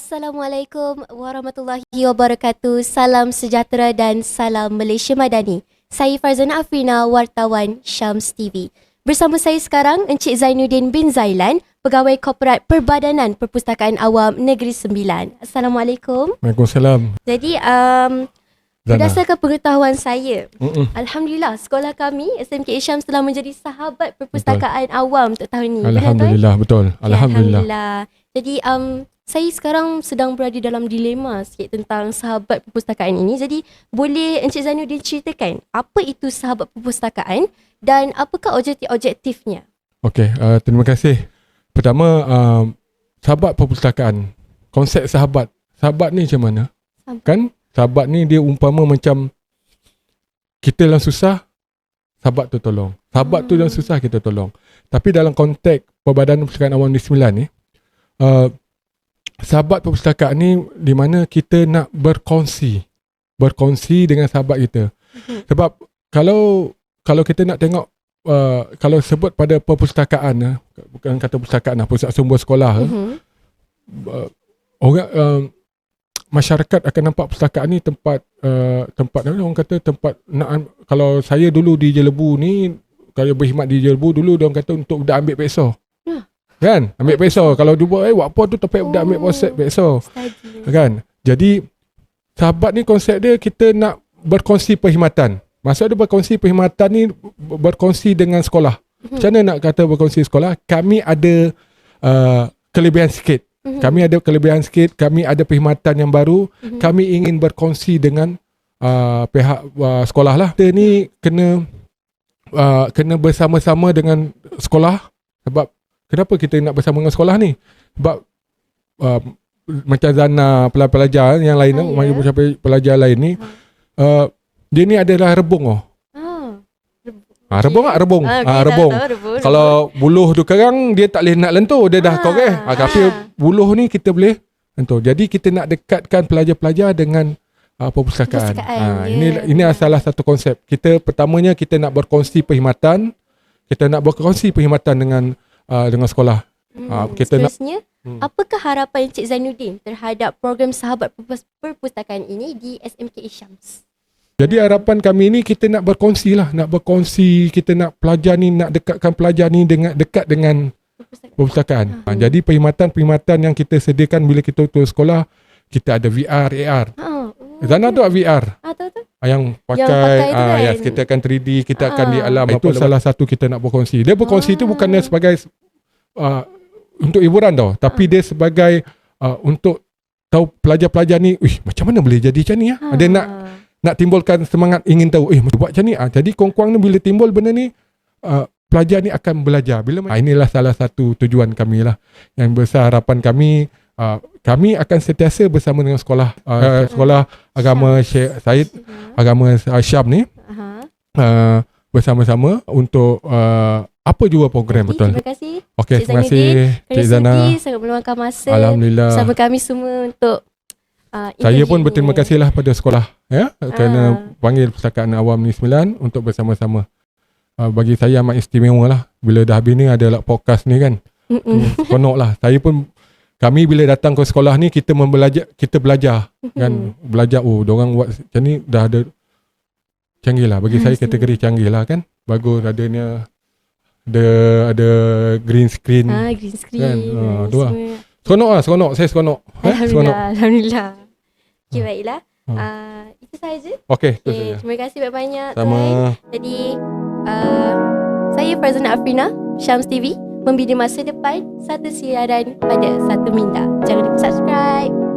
Assalamualaikum warahmatullahi wabarakatuh. Salam sejahtera dan salam Malaysia Madani. Saya Farzana Afrina, wartawan Syams TV. Bersama saya sekarang Encik Zainuddin bin Zailan, Pegawai Korporat Perbadanan Perpustakaan Awam Negeri Sembilan. Assalamualaikum. Waalaikumsalam. Jadi, um, Zana. berdasarkan pengetahuan saya, Mm-mm. Alhamdulillah sekolah kami SMK Syams telah menjadi sahabat perpustakaan awam untuk tahun ini. Alhamdulillah betul. Ya, Alhamdulillah. Alhamdulillah. Jadi um, saya sekarang sedang berada dalam dilema sikit tentang sahabat perpustakaan ini. Jadi boleh Encik Zainuddin ceritakan apa itu sahabat perpustakaan dan apakah objektif-objektifnya? Okey, uh, terima kasih. Pertama, uh, sahabat perpustakaan. Konsep sahabat. Sahabat ni macam mana? Sahabat. Kan sahabat ni dia umpama macam kita dalam susah, sahabat tu tolong. Sahabat tu Hmm. dalam susah kita tolong. Tapi dalam konteks Perbadanan Perpustakaan Awam Negeri Sembilan ni, uh, sahabat perpustakaan ni di mana kita nak berkongsi. Berkongsi dengan sahabat kita. Mhm. Sebab kalau kalau kita nak tengok uh, kalau sebut pada perpustakaan uh, bukan kata perpustakaan lah, pusat sumber sekolah uh, Mhm. uh, orang uh, masyarakat akan nampak perpustakaan ni tempat uh, tempat orang kata tempat nak kalau saya dulu di Jelebu ni kalau berkhidmat di Jelebu dulu dia orang kata untuk budak ambil pekso. Kan? Ambil pekso. Kalau dia buat eh buat apa tu tempat budak ambil Oh. pekso- pekso. Study. Kan? Jadi sahabat ni konsep dia kita nak berkongsi perkhidmatan. Maksud dia berkongsi perkhidmatan ni ber- berkongsi dengan sekolah. Mhm. Macam mana nak kata berkongsi sekolah? Kami ada uh, kelebihan sikit. Mhm. Kami ada kelebihan sikit, kami ada perkhidmatan yang baru, Mhm. kami ingin berkongsi dengan uh, pihak uh, sekolah lah. Kita ni kena uh, kena bersama-sama dengan sekolah sebab kenapa kita nak bersama dengan sekolah ni? Sebab uh, macam Zana pelajar-pelajar yang lain Ah, oh, ya. macam pelajar lain ni uh, dia ni adalah rebung oh. Ah. Ha, rebung tak? Rebung. Ah, Ah, okey, rebung. tahu, rebung. Kalau buluh tu kerang dia tak boleh nak lentur dia dah Ah, korek. Ha, tapi ah. buluh ni kita boleh lentur. Jadi kita nak dekatkan pelajar-pelajar dengan uh, perpustakaan. Perpustakaan, Ha, ini ya. ini salah satu konsep. Kita pertamanya kita nak berkongsi perkhidmatan. Kita nak berkongsi perkhidmatan dengan uh, dengan sekolah. Hmm, Ah, kita nak- seterusnya, Hmm. apakah harapan Encik Zainuddin terhadap program sahabat perpus- perpustakaan ini di SMK Syams? Jadi harapan kami ni kita nak berkongsi lah, nak berkongsi, kita nak pelajar ni nak dekatkan pelajar ni dengan dekat dengan Perpustakaan. perpustakaan. Ha, jadi perkhidmatan-perkhidmatan yang kita sediakan bila kita turun sekolah, kita ada VR, AR. Oh. Zana tu ada VR Ah, tahu tu. yang pakai, pakai tu ah, kan? yes, kita akan 3D, kita akan Ah. di alam. Itu salah satu kita nak berkongsi. Dia berkongsi tu Ah. bukannya sebagai uh, untuk hiburan tau, tapi dia sebagai uh, untuk tahu pelajar-pelajar ni, "Wih, macam mana boleh jadi macam ni ah?" Dia nak nak timbulkan semangat ingin tahu eh macam buat macam ni ah. Jadi kongkuang ni bila timbul benda ni uh, pelajar ni akan belajar. Bila ah, inilah salah satu tujuan kami lah. Yang besar harapan kami uh, kami akan sentiasa bersama dengan sekolah uh, sekolah agama Syekh Said agama uh, Syam ni. Aha. uh, bersama-sama untuk uh, apa juga program Okey, betul Terima kasih. okey terima kasih Cik Zana sangat meluangkan masa alhamdulillah bersama kami semua untuk uh, Saya pun berterima kasihlah pada sekolah ya kerana Ah. panggil Perpustakaan Awam ni 9 untuk bersama-sama. Uh, bagi saya amat istimewa lah bila dah habis ni ada lah podcast ni kan. Mm-mm. Hmm, lah. Saya pun kami bila datang ke sekolah ni kita membelajar kita belajar kan belajar oh orang buat macam ni dah ada canggih lah bagi saya Ah, kategori canggih lah kan. Bagus adanya ada ada green screen. Ah, green screen. Kan, ah, tu lah. Seronok lah, seronok. Saya seronok. Eh, seronok. Alhamdulillah. Alhamdulillah. Okay, baiklah. Hmm. Uh, itu sahaja. Okey, itu Okay, saja. terima kasih banyak-banyak. Sama. Tuan. Jadi, uh, saya Farzana Afrina, Syams TV, membina masa depan satu siaran pada satu minda. Jangan lupa subscribe.